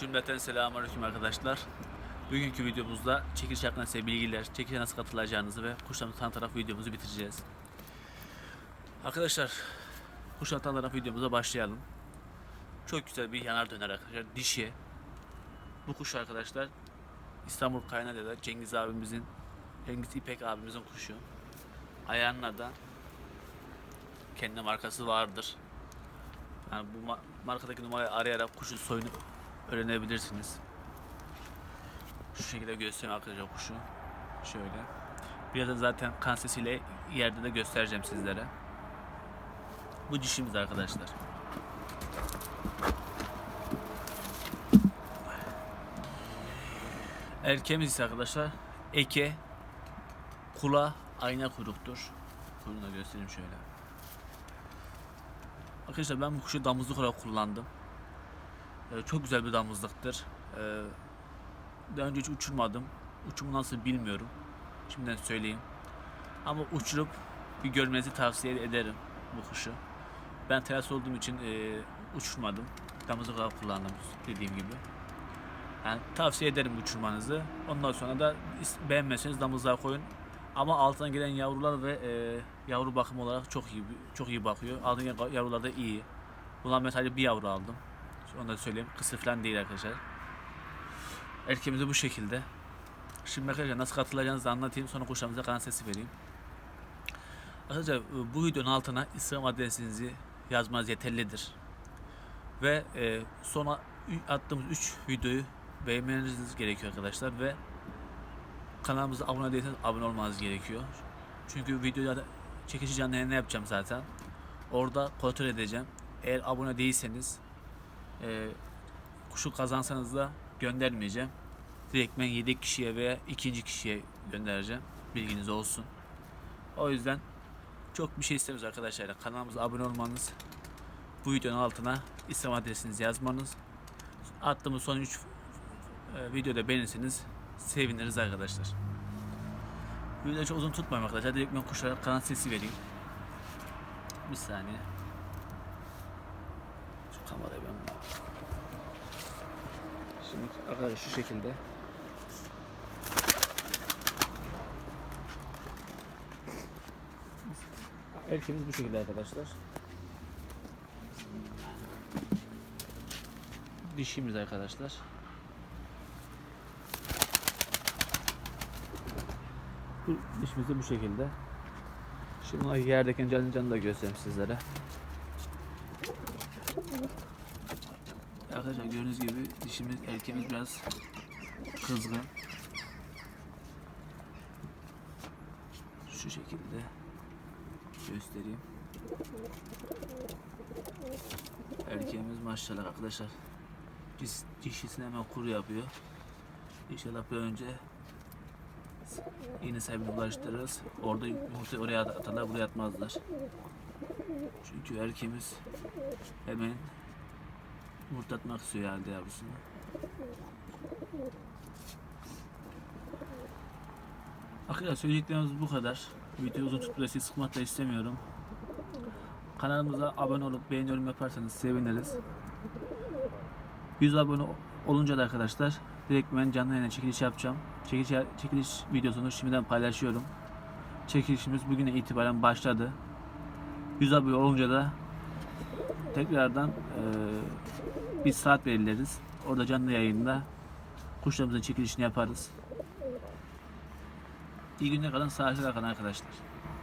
Cümleten selamünaleyküm arkadaşlar. Bugünkü videomuzda çekiliş hakkında size bilgiler, çekilişe nasıl katılacağınızı ve kuşlarımızı tanıtarak videomuzu bitireceğiz. Arkadaşlar, kuşları tanıtarak videomuza başlayalım. Çok güzel bir yanar döner arkadaşlar, dişi. Bu kuş arkadaşlar İstanbul Kaynarca'da Cengiz abimizin, Cengiz İpek abimizin kuşu. Ayağında da kendi markası vardır. Yani bu ma- markadaki numarayı arayarak kuşun soyunu öğrenebilirsiniz. Şu şekilde göstereyim arkadaşlar kuşu. Şöyle. Birazdan zaten kan sesiyle yerde de göstereceğim sizlere. Bu dişimiz arkadaşlar. Erkeğimiz ise arkadaşlar eke, kula, ayna kuyruktur. Kuyruğunu da göstereyim şöyle. Arkadaşlar ben bu kuşu damızlık olarak kullandım. Ee, çok güzel bir damızlıktır. Ee, daha önce hiç uçurmadım. Uçumu nasıl bilmiyorum. Şimdiden söyleyeyim. Ama uçurup bir görmenizi tavsiye ederim bu kuşu. Ben teras olduğum için e, uçurmadım. Damızlık olarak kullandım dediğim gibi. Yani tavsiye ederim uçurmanızı. Ondan sonra da beğenmezseniz damızlığa koyun. Ama altına gelen yavrular ve e, yavru bakım olarak çok iyi çok iyi bakıyor. Altına gelen yavrular da iyi. Bundan sadece bir yavru aldım. Onu da söyleyeyim. Kısır falan değil arkadaşlar. Erkeğimiz bu şekilde. Şimdi arkadaşlar nasıl katılacağınızı anlatayım. Sonra kuşlarımıza kan sesi vereyim. Arkadaşlar e, bu videonun altına Instagram adresinizi yazmanız yeterlidir. Ve e, sonra ü- attığımız 3 videoyu beğenmeniz gerekiyor arkadaşlar ve kanalımıza abone değilseniz abone olmanız gerekiyor. Çünkü videoda çekici canlı yayın yapacağım zaten. Orada kontrol edeceğim. Eğer abone değilseniz e, kuşu kazansanız da göndermeyeceğim. Direkt ben 7 kişiye veya ikinci kişiye göndereceğim. Bilginiz olsun. O yüzden çok bir şey istemiyoruz arkadaşlar. Kanalımıza abone olmanız, bu videonun altına İslam adresinizi yazmanız, attığımız son 3 videoda beğenirseniz seviniriz arkadaşlar. Videoyu çok uzun tutmayayım arkadaşlar. Direkt ben kuşlara kanal sesi vereyim. Bir saniye. Kamerayı ben Şimdi arkadaşlar şu şekilde. Erkeğimiz bu şekilde arkadaşlar. Dişimiz arkadaşlar. Bu dişimiz de bu şekilde. Şimdi yerdeki canlı canlı da göstereyim sizlere. Arkadaşlar gördüğünüz gibi dişimiz erkeğimiz biraz kızgın. Şu şekilde göstereyim. Erkeğimiz maşallah arkadaşlar. Diş, dişisini hemen kuru yapıyor. İnşallah bir önce yine sahibine ulaştırırız. Orada yumurta oraya atarlar, buraya atmazlar. Çünkü erkeğimiz hemen yumurta atmak istiyor halde yavrusunu. Arkadaşlar söyleyeceklerimiz bu kadar. Videoyu uzun tutmayı sizi sıkmak da istemiyorum. Kanalımıza abone olup beğeni yorum yaparsanız seviniriz. 100 abone olunca da arkadaşlar direkt ben canlı yayına çekiliş yapacağım. Çekiliş, çekiliş videosunu şimdiden paylaşıyorum. Çekilişimiz bugüne itibaren başladı. 100 abone olunca da tekrardan eee, bir saat belirleriz. Orada canlı yayında kuşlarımızın çekilişini yaparız. İyi günler kalın, sağlıklı kalın arkadaşlar.